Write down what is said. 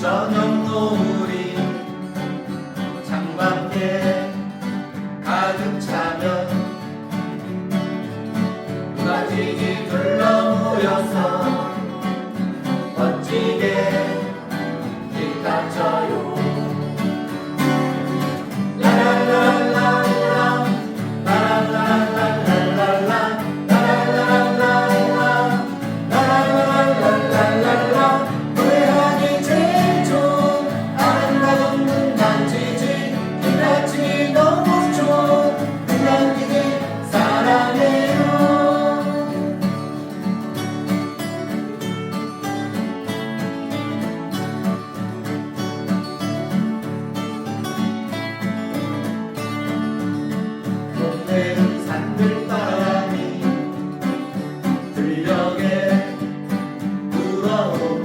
저녁 노을이 창밖에 가득 차면 무가지기 둘러 모여서 love.